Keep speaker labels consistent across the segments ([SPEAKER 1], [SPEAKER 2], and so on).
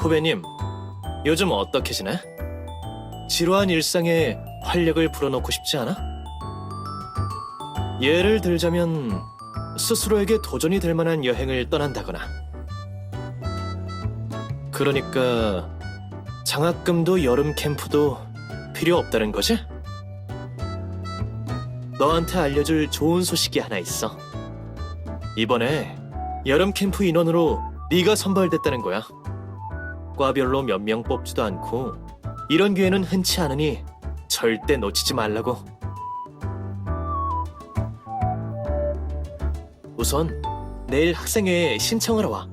[SPEAKER 1] 후배님, 요즘 어떻게 지내? 지루한 일상에 활력을 불어넣고 싶지 않아? 예를 들자면 스스로에게 도전이 될 만한 여행을 떠난다거나 그러니까 장학금도 여름 캠프도 필요 없다는 거지? 너한테 알려줄 좋은 소식이 하나 있어. 이번에 여름 캠프 인원으로 네가 선발됐다는 거야. 과별로 몇 명 뽑지도 않고 이런 기회는 흔치 않으니 절대 놓치지 말라고. 우선 내일 학생회에 신청하러 와.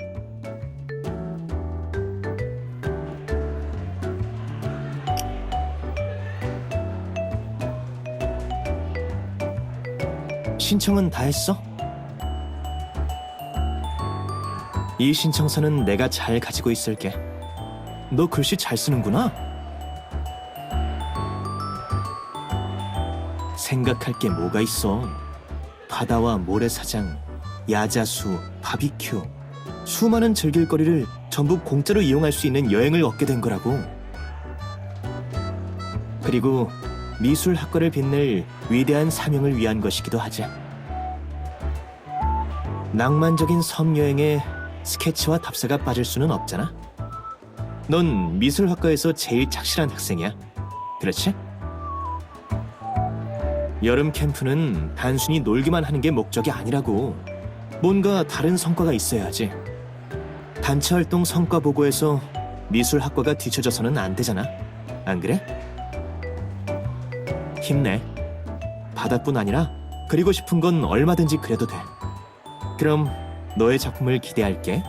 [SPEAKER 1] 신청은 다 했어? 이 신청서는 내가 잘 가지고 있을게. 너 글씨 잘 쓰는구나? 생각할 게 뭐가 있어. 바다와 모래사장, 야자수, 바비큐. 수많은 즐길거리를 전부 공짜로 이용할 수 있는 여행을 얻게 된 거라고. 그리고 미술 학과를 빛낼 위대한 사명을 위한 것이기도 하지. 낭만적인 섬 여행에 스케치와 답사가 빠질 수는 없잖아. 넌 미술학과에서 제일 착실한 학생이야. 그렇지? 여름 캠프는 단순히 놀기만 하는 게 목적이 아니라고. 뭔가 다른 성과가 있어야지. 단체 활동 성과 보고에서 미술학과가 뒤처져서는 안 되잖아. 안 그래? 힘내. 바다뿐 아니라 그리고 싶은 건 얼마든지 그래도 돼. 그럼 너의 작품을 기대할게.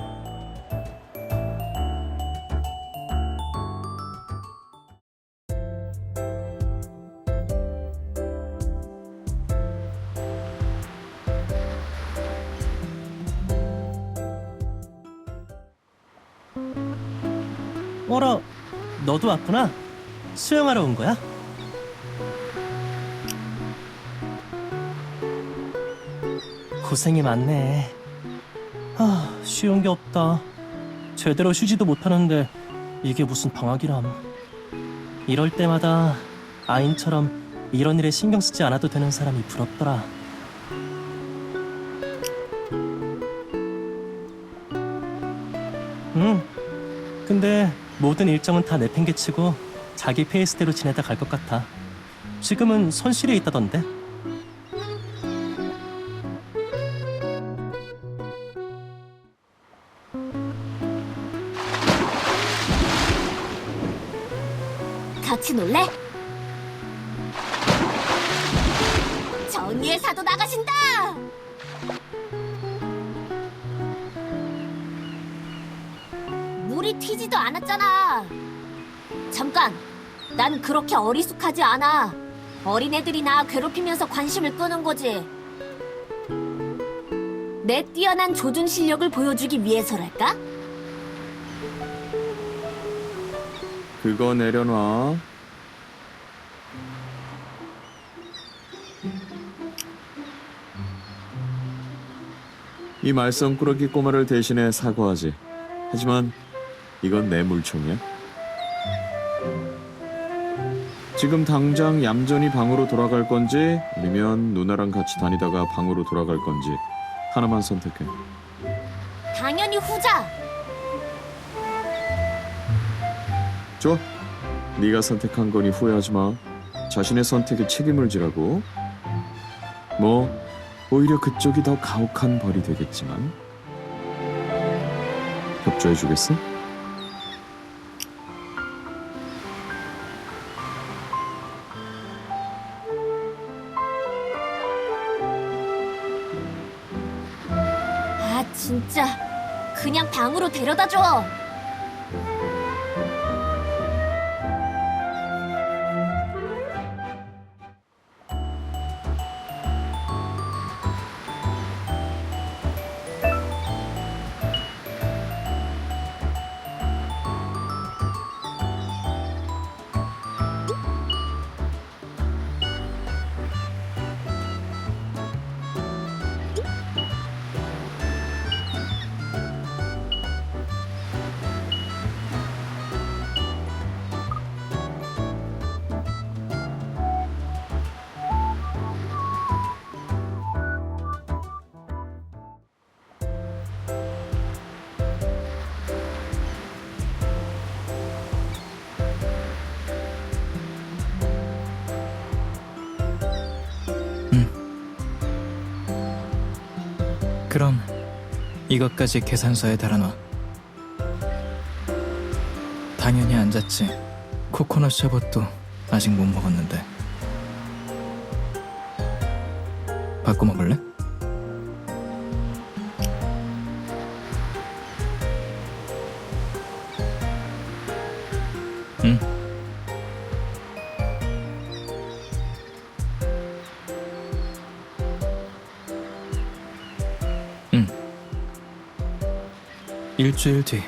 [SPEAKER 2] 너도 왔구나. 수영하러 온 거야? 고생이 많네. 아, 쉬운 게 없다. 제대로 쉬지도 못하는데 이게 무슨 방학이람. 이럴 때마다 아인처럼 이런 일에 신경 쓰지 않아도 되는 사람이 부럽더라. 응. 근데 모든 일정은 다 내팽개치고 자기 페이스대로 지내다 갈 것 같아. 지금은 손실에 있다던데.
[SPEAKER 3] 같이 놀래? 전이의 사도 나가신다! 물이 튀지도 않았잖아. 잠깐, 난 그렇게 어리숙하지 않아. 어린애들이나 괴롭히면서 관심을 끄는 거지. 내 뛰어난 조준 실력을 보여주기 위해서랄까?
[SPEAKER 4] 그거 내려놔. 이 말썽꾸러기 꼬마를 대신해 사과하지. 하지만 이건 내 물총이야. 지금 당장 얌전히 방으로 돌아갈 건지 아니면 누나랑 같이 다니다가 방으로 돌아갈 건지 하나만 선택해.
[SPEAKER 3] 당연히 후자!
[SPEAKER 4] 좋아. 네가 선택한 거니 후회하지 마. 자신의 선택에 책임을 지라고. 뭐 오히려 그쪽이 더 가혹한 벌이 되겠지만 협조해 주겠어?
[SPEAKER 3] 진짜. 그냥 방으로 데려다 줘.
[SPEAKER 5] 이것까지 계산서에 달아놔. 당연히 앉았지. 코코넛 샤버도 아직 못 먹었는데. 바꿔 먹을래? 일주일 뒤.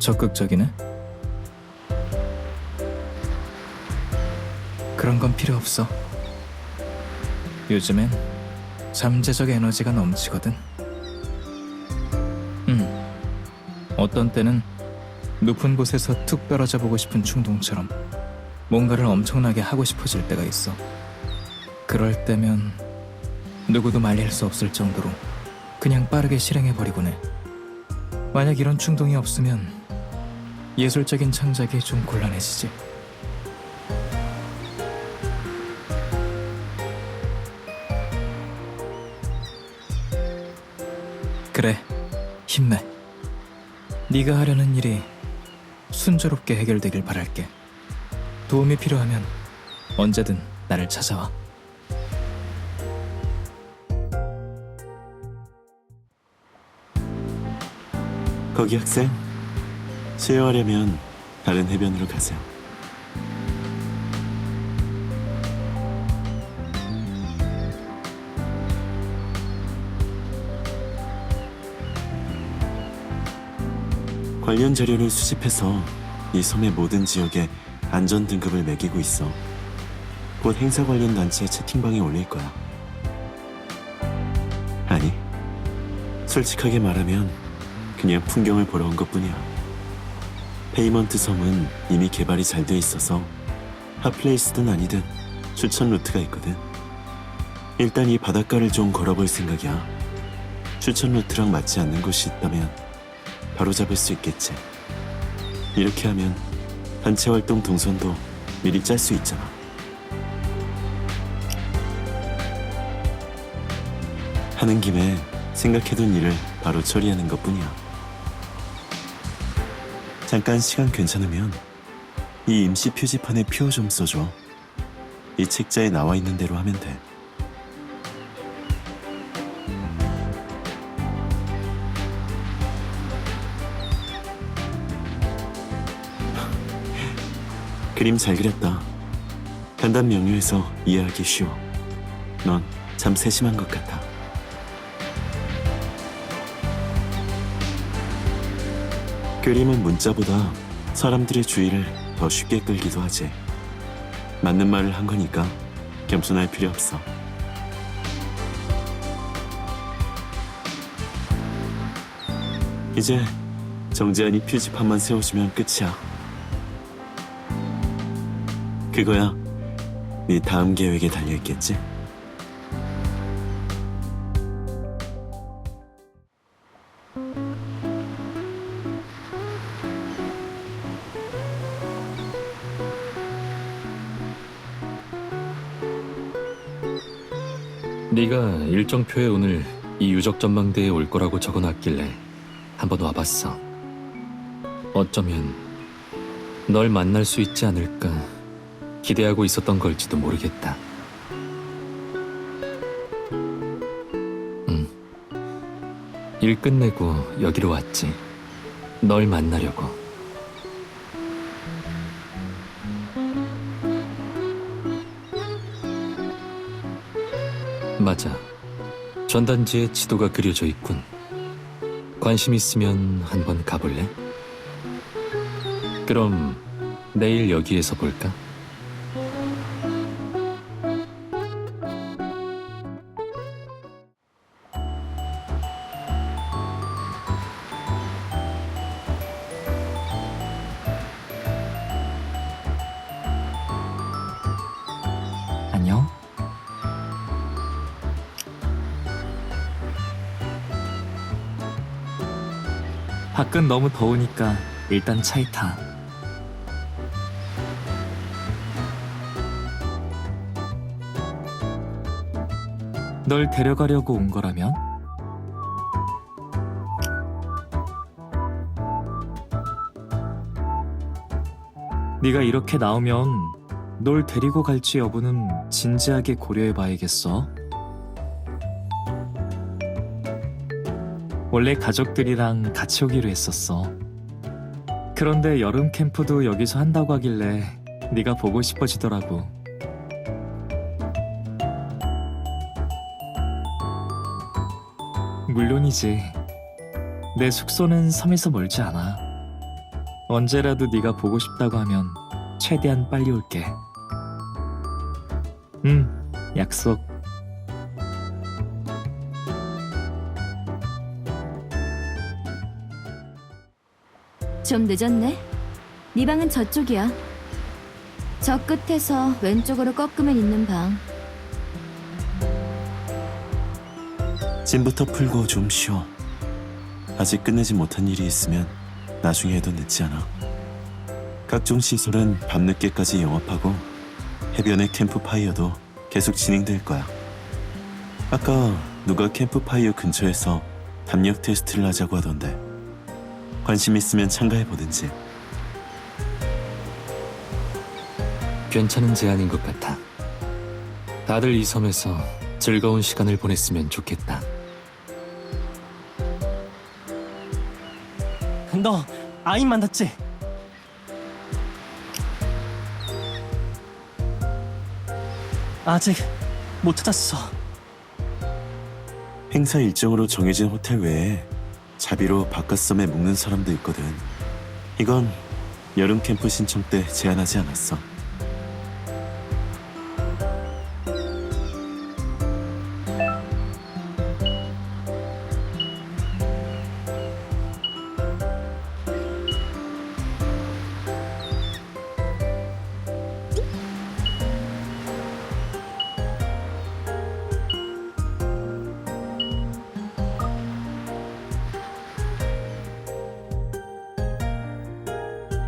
[SPEAKER 5] 적극적이네. 그런 건 필요 없어. 요즘엔 잠재적 에너지가 넘치거든. 음. 어떤 때는 높은 곳에서 툭 떨어져 보고 싶은 충동처럼 뭔가를 엄청나게 하고 싶어질 때가 있어. 그럴 때면 누구도 말릴 수 없을 정도로 그냥 빠르게 실행해버리곤 해. 만약 이런 충동이 없으면 예술적인 창작이 좀 곤란해지지. 그래, 힘내. 네가 하려는 일이 순조롭게 해결되길 바랄게. 도움이 필요하면 언제든 나를 찾아와.
[SPEAKER 6] 거기 학생 수영하려면 다른 해변으로 가세요. 관련 자료를 수집해서 이 섬의 모든 지역에 안전 등급을 매기고 있어. 곧 행사 관련 단체 채팅방에 올릴 거야. 아니, 솔직하게 말하면 그냥 풍경을 보러 온 것뿐이야. 페이먼트 섬은 이미 개발이 잘 돼 있어서 핫플레이스든 아니든 추천 루트가 있거든. 일단 이 바닷가를 좀 걸어볼 생각이야. 추천 루트랑 맞지 않는 곳이 있다면 바로 잡을 수 있겠지. 이렇게 하면 단체 활동 동선도 미리 짤 수 있잖아. 하는 김에 생각해둔 일을 바로 처리하는 것 뿐이야. 잠깐 시간 괜찮으면 이 임시 표지판에 표좀 써줘. 이 책자에 나와 있는 대로 하면 돼. 그림 잘 그렸다. 간단 명료해서 이해하기 쉬워. 넌 참 세심한 것 같아. 그림은 문자보다 사람들의 주의를 더 쉽게 끌기도 하지. 맞는 말을 한 거니까 겸손할 필요 없어. 이제 정재한이 표지판만 세워주면 끝이야. 그거야. 네 다음 계획에 달려있겠지?
[SPEAKER 7] 네가 일정표에 오늘 이 유적 전망대에 올 거라고 적어놨길래 한번 와봤어. 어쩌면 널 만날 수 있지 않을까 기대하고 있었던 걸지도 모르겠다. 응. 일 끝내고 여기로 왔지. 널 만나려고. 맞아. 전단지에 지도가 그려져 있군. 관심 있으면 한번 가볼래? 그럼 내일 여기에서 볼까?
[SPEAKER 5] 밖은 너무 더우니까 일단 차에 타.
[SPEAKER 8] 널 데려가려고 온 거라면? 네가 이렇게 나오면 널 데리고 갈지 여부는 진지하게 고려해봐야겠어. 원래 가족들이랑 같이 오기로 했었어. 그런데 여름 캠프도 여기서 한다고 하길래 네가 보고 싶어지더라고. 물론이지. 내 숙소는 섬에서 멀지 않아. 언제라도 네가 보고 싶다고 하면 최대한 빨리 올게. 응, 약속.
[SPEAKER 9] 좀 늦었네. 네 방은 저쪽이야. 저 끝에서 왼쪽으로 꺾으면 있는 방.
[SPEAKER 6] 찜부터 풀고 좀 쉬어. 아직 끝내지 못한 일이 있으면 나중에 해도 늦지 않아. 각종 시설은 밤늦게까지 영업하고 해변의 캠프파이어도 계속 진행될 거야. 아까 누가 캠프파이어 근처에서 담력 테스트를 하자고 하던데 관심 있으면 참가해 보든지.
[SPEAKER 7] 괜찮은 제안인 것 같아. 다들 이 섬에서 즐거운 시간을 보냈으면 좋겠다.
[SPEAKER 2] 너 아인 만났지? 아직 못 찾았어.
[SPEAKER 6] 행사 일정으로 정해진 호텔 외에 자비로 바깥섬에 묵는 사람도 있거든. 이건 여름 캠프 신청 때 제안하지 않았어.